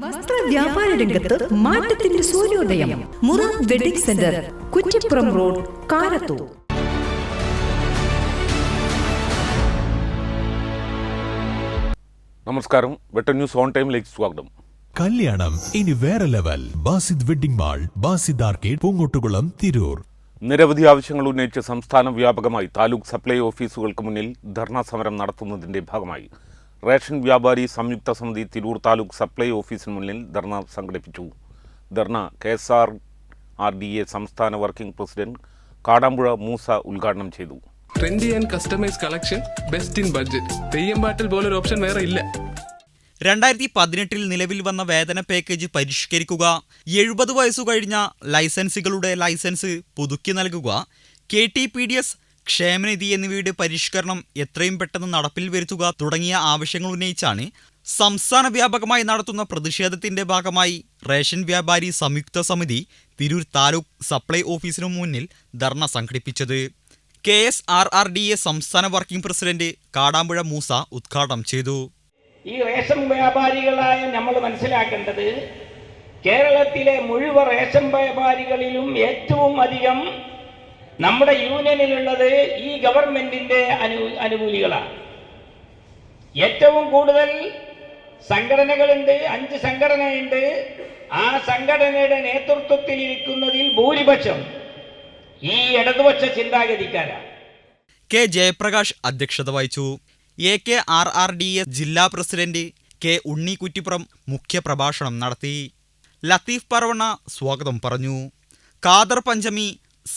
വസ്ത്ര വ്യാപാര രംഗത്ത് മാറ്റത്തിന്റെ സൂര്യോദയം. Mura wedding centre Kuttippuram road Karathur. നമസ്കാരം. വെട്ട ന്യൂസ് ഓൺ ടൈമിലേക്ക് സ്വാഗതം. കല്യാണം ഇനി വേറെ level. Basid wedding mall Basid arcade Poongottukulam Tirur. നിരവധി ആവശ്യങ്ങൾ ഉന്നയിച്ച് സംസ്ഥാന വ്യാപകമായി താലൂക്ക് സപ്ലൈ ഓഫീസുകൾക്ക് മുന്നിൽ ധർണാ സമരം നടത്തുന്നതിന്റെ ഭാഗമായി. റേഷൻ വ്യാപാരി സംയുക്ത സമിതി തിരൂർ താലൂക്ക് സപ്ലൈ ഓഫീസിന് മുന്നിൽ ധർണ സംഘടിപ്പിച്ചു. Dharna K S R R D A സംസ്ഥാന വർക്കിംഗ് പ്രസിഡന്റ് കാടാമ്പുഴ മൂസ ഉദ്ഘാടനം ചെയ്തു. Trendy and customise collection best in budget theyyam പാട്ടിൽ പോലൊരു ഓപ്ഷൻ വേറെ ഇല്ല. രണ്ടായിരത്തി പതിനെട്ടിൽ നിലവിൽ വന്ന വേതന പാക്കേജ് പരിഷ്കരിക്കുക എഴുപത് വയസ്സു കഴിഞ്ഞ ലൈസൻസുകളുടെ ലൈസൻസ് പുതുക്കി നൽകുക K T P D S ക്ഷേമനിധി എന്നിവയുടെ പരിഷ്കരണം എത്രയും പെട്ടെന്ന് നടപ്പിൽ വരുത്തുക തുടങ്ങിയ ആവശ്യങ്ങൾ ഉന്നയിച്ചാണ് സംസ്ഥാന വ്യാപകമായി നടത്തുന്ന പ്രതിഷേധത്തിന്റെ ഭാഗമായി റേഷൻ വ്യാപാരി സംയുക്ത സമിതി തിരൂർ താലൂക്ക് സപ്ലൈ ഓഫീസിനു മുന്നിൽ ധർണ സംഘടിപ്പിച്ചത്. K S R R D A സംസ്ഥാന വർക്കിംഗ് പ്രസിഡന്റ് കാടാമ്പുഴ മൂസ ഉദ്ഘാടനം ചെയ്തു. ഈ റേഷൻ വ്യാപാരികളായ നമ്മൾ മനസ്സിലാക്കേണ്ടത് കേരളത്തിലെ മുഴുവൻ റേഷൻ വ്യാപാരികളിലും ഏറ്റവും അധികം നമ്മുടെ യൂണിയനിലുള്ളത് ഈ ഗവൺമെന്റിന്റെ അനു അനുകൂലികളാണ്. ഏറ്റവും കൂടുതൽ സംഘടനകളുണ്ട് അഞ്ച് സംഘടനയുണ്ട്. ആ സംഘടനയുടെ നേതൃത്വത്തിൽ ഇരിക്കുന്നതിൽ ഭൂരിപക്ഷം ഈ ഇടതുപക്ഷ ചിന്താഗതിക്കാരാണ്. കെ ജയപ്രകാശ് അധ്യക്ഷത വഹിച്ചു. A K R R D S ജില്ലാ പ്രസിഡന്റ് കെ ഉണ്ണി കുറ്റിപ്പുറം മുഖ്യപ്രഭാഷണം നടത്തി. ലത്തീഫ് പർവണ സ്വാഗതം പറഞ്ഞു. Kader Panchami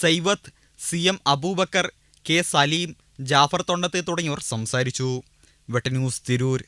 Saivath C M Abubakar K Saleem Jafar തൊണ്ടത്തെ തുടങ്ങിയവർ സംസാരിച്ചു. വെട്ടന്യൂസ് തിരൂർ.